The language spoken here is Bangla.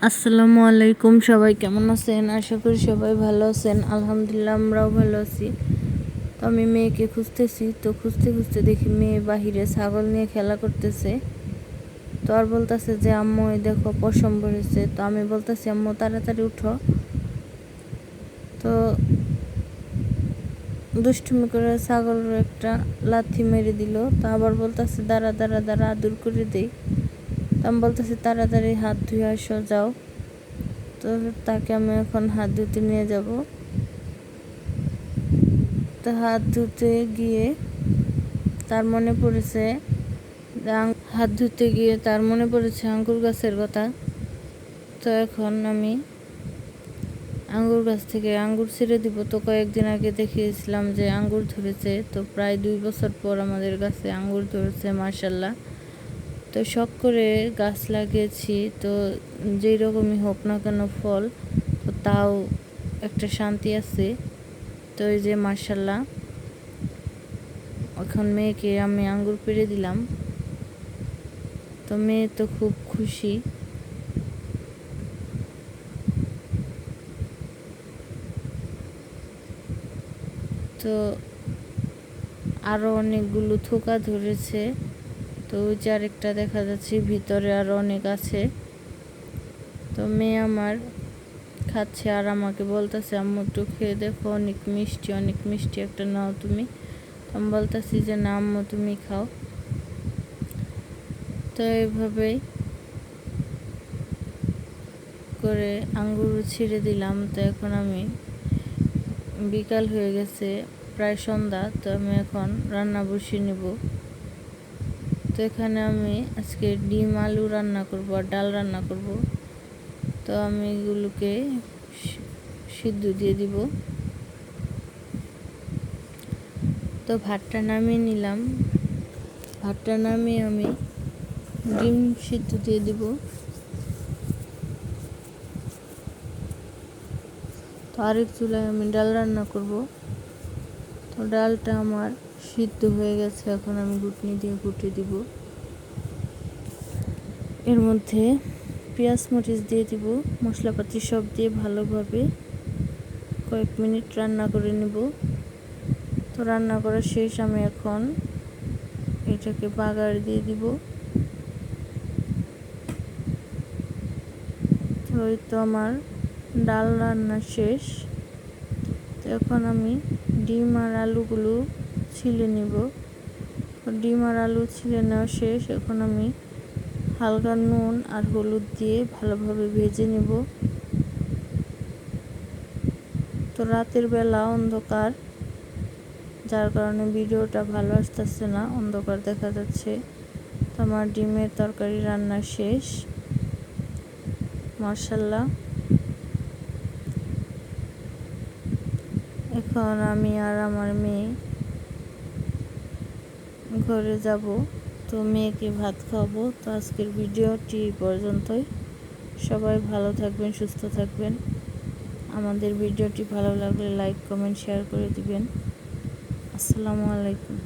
আসসালামু আলাইকুম, সবাই কেমন আছেন? আশা করি সবাই ভালো আছেন। আলহামদুলিল্লাহ আমরাও ভালো আছি। তো আমি মেয়েকে খুঁজতেছি। তো খুঁজতে খুঁজতে দেখি মেয়ে বাহিরে ছাগল নিয়ে খেলা করতেছে। তো আর বলতেছে যে, আম্মু, এই দেখো, পশম বেড়েছে তো আমি বলতেছি, আম্মু, তাড়াতাড়ি উঠো। তো দুষ্টুমি করে ছাগলের একটা লাথি মেরে দিল। তো আবার বলতেছে, দাঁড়া দাঁড়া দাঁড়া, আদর করে দেই। তো আমি বলতেছি, তাড়াতাড়ি হাত ধুয়ে আসো, যাও। তো তাকে আমি এখন হাত ধুতে নিয়ে যাব। তো হাত ধুতে গিয়ে তার মনে পড়েছে হাত ধুতে গিয়ে তার মনে পড়েছে আঙ্গুর গাছের কথা। তো এখন আমি আঙ্গুর গাছ থেকে আঙ্গুর ছিঁড়ে দিব। তো কয়েকদিন আগে দেখিয়েছিলাম যে আঙ্গুর ধরেছে। তো প্রায় দুই বছর পর আমাদের গাছে আঙ্গুর ধরেছে মার্শাল্লাহ তো শখ করে গাছ লাগিয়েছি, তো যেই রকমই হোক না কেন ফল, তো তাও একটা শান্তি আছে। তো এই যে মার্শাল্লাহ এখন মেয়েকে আমি আঙ্গুর পেরে দিলাম। তো মেয়ে তো খুব খুশি। তো আরও অনেকগুলো থোকা ধরেছে। তো ওই যে আরেকটা দেখা যাচ্ছে, ভিতরে আরও অনেক আছে। তো মেয়ে আমার খাচ্ছে আর আমাকে বলতেছে, আম্মু, একটু খেয়ে দেখো, অনেক মিষ্টি অনেক মিষ্টি একটা নাও তুমি। আমি বলতেছি যে, না আম্মু, তুমি খাও। তো এইভাবেই করে আঙ্গুর ছিঁড়ে দিলাম। তো এখন আমি বিকাল হয়ে গেছে, প্রায় সন্ধ্যা। তো আমি এখন রান্না বসিয়ে নেব। তো এখানে আমি আজকে ডিম, আলু রান্না করব আর ডাল রান্না করব। তো আমি এগুলোকে সিদ্ধ দিয়ে দিব। তো ভাতটা নামিয়ে নিলাম। ভাতটা নামিয়ে আমি ডিম সিদ্ধ দিয়ে দিব। তো আরেক চুলায় আমি ডাল রান্না করব। তো ডালটা আমার সিদ্ধ হয়ে গেছে, এখন আমি গুটনি দিয়ে গুটে দিব। এর মধ্যে পেঁয়াজ মরিচ দিয়ে দিব, মশলাপাতি সব দিয়ে ভালোভাবে কয়েক মিনিট রান্না করে নেব। তো রান্না করা শেষ, আমি এখন এটাকে বাগার দিয়ে দিব। ওই তো আমার ডাল রান্না শেষ। তো এখন আমি ডিম আর আলুগুলো ছিলে নিব। ডিম আর আলু ছিলে নেওয়া শেষ। এখন আমি হালকা নুন আর হলুদ দিয়ে ভালোভাবে ভেজে নেব। তো রাতের বেলা অন্ধকার, যার কারণে ভিডিওটা ভালো আসতেছে না, অন্ধকার দেখা যাচ্ছে। তো আমার ডিমের তরকারি রান্না শেষ। মার্শাল্লাহ এখন আমি আর আমার মেয়ে ঘরে যাব। তো মেয়েকে ভাত খাওয়াবো। তো আজকের ভিডিওটি পর্যন্তই। সবাই ভালো থাকবেন, সুস্থ থাকবেন। আমাদের ভিডিওটি ভালো লাগলে লাইক, কমেন্ট, শেয়ার করে দিবেন। আসসালামু আলাইকুম।